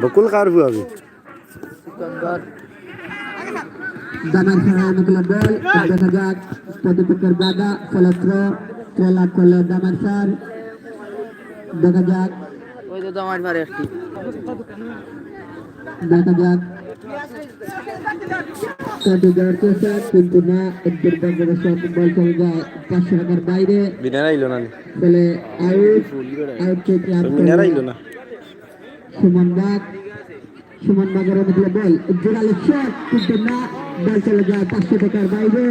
বকুল কার বুয়াবি দামের খেলা নিকলে বল দেখা যাক প্রতিপক্ষের বাধা ফলে থ্রো থ্রো করল দামের স্যার। দেখা যাক। ওই তো তোমার পারে একটি দেখা যাক। কাটি যাওয়ার চেষ্টা কিন্তু না একদের বঙ্গের শট বল চলে যায় পাঁচশো টাকার বাইরে বিনারা আইলো না না সুমন বাগ সুমন বাগের বল জোরালো শট কিন্তু না বল চলে যায় পাঁচশো টাকার বাইরে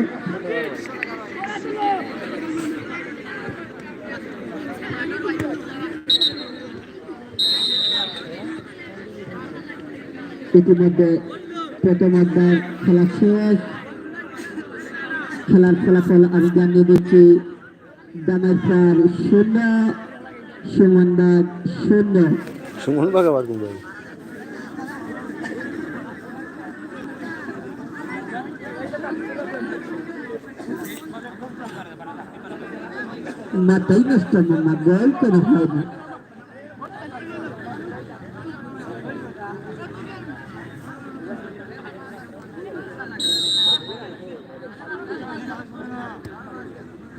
ইতিমধ্যে প্রথম অধ্যায় খেলা শেষ। খেলার ফলাফল আমি জানিয়ে দিচ্ছি দামের স্যার শূন্য সুমন বাগ শূন্য। সুমন বাগ আবার কোন মাথাই নষ্ট করে হয়নি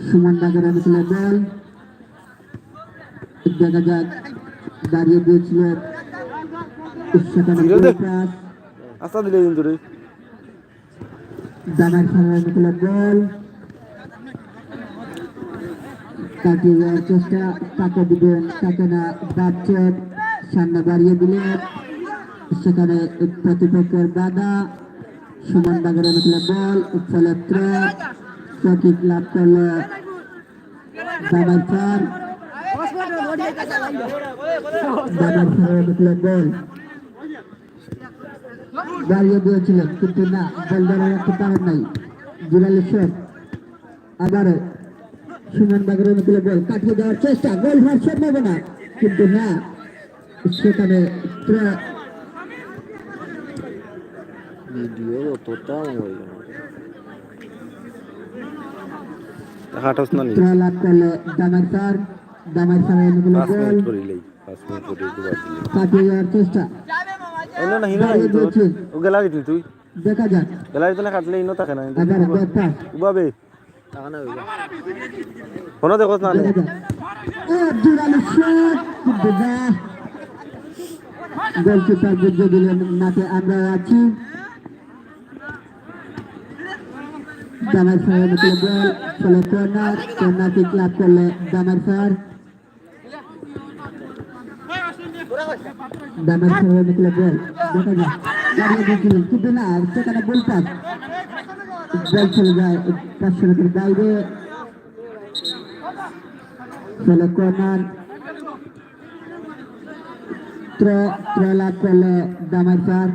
সুমন বল দেখা যাক দাঁড়িয়ে দিয়েছিল দিলে কিন্তু রে বল কাটিয়ে যাওয়ার চেষ্টা তাকে দিবেন তাকে না বাচ্চেন সামনে বাড়িয়ে দিলেন সেখানে প্রতিপক্ষের বাধা সুমন বাগের বল ফলে প্রকিক লাভ করল কিন্তু না সুমন বাগের অনুকূলে বল কাটিয়ে দেওয়ার চেষ্টা, গোল হওয়ার সম্ভাবনা, কিন্তু না, সেখানে ভিডিও গেল হাটস না নি লাভ করল দামার স্যার দামার স্যারের অনুকূলে পাঁচ করিলেই পাঁচ মিনিট করে দুবার দিলে। কাটিয়ে দেওয়ার চেষ্টা। না হিনো তো। ও গেলা গেছিলি তুই? দেখা যাক। গেলা গেলে কাটলে ইনো থাকে না উবাবে না। কোনো দেখোস না শেখ না গোলকিপার দিলেন মাঠে আমরা আছি। দামার স্যার অনুকূলে বল ফলে কর্নার কর্নার লাভ করলে? দামার স্যার। দামার যাক। দাঁড়িয়ে দিয়েছিলেন যায়, পাঁচশো মিটার বাইরে। লাভ করলে দামার স্যার।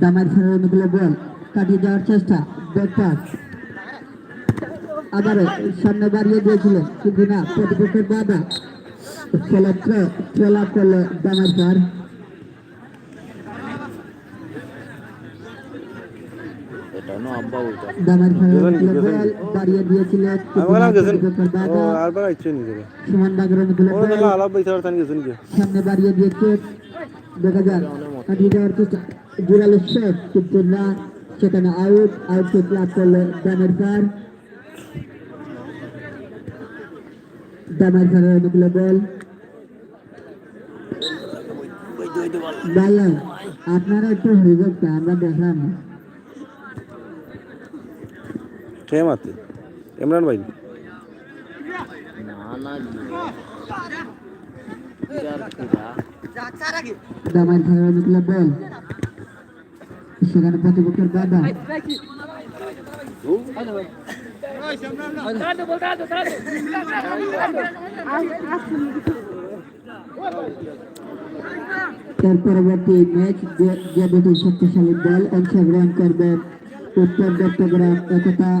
দামার ফেরার অনুকূলে বল, কাটিয়ে যাওয়ার চেষ্টা ব্যাক আবার সামনে বাড়িয়ে দিয়েছিলেন কিন্তু না প্রতিপক্ষের বাধা খেলা খেলা করল দামার স্যার। না আব্বা দামার কি, অনুকূলে গেছেন বল বাড়িয়ে দিয়েছিলেন কিন্তু আমি না, গেলাম গেছেন প্রতিপক্ষের ও বাধা আইছে নি যাবে সুমন বাগের অনুকূলে ও বল আলাপ বাইতে আর তানি গেছেন কি সামনে বাড়িয়ে দিয়েছে। দেখা যাক। কাটিয়ে যাওয়ার চেষ্টা জোরালো শেখ কিন্তু না সেখানে আউট আউট কে লাভ করল দামের স্যার। দামের স্যারের অনুকূলে বল আপনারা একটু হয়ে যাচ্ছে আমরা দেখলাম। না। কে মাতে ইমরান ভাই না না বিরাট কিরা দামের স্যারের অনুকূলে বল সেখানে প্রতিপক্ষের বাধা এর পরবর্তী ম্যাচ যে- যে দুটি শক্তিশালী দল অংশগ্রহণ করবে উত্তর চট্টগ্রাম একতা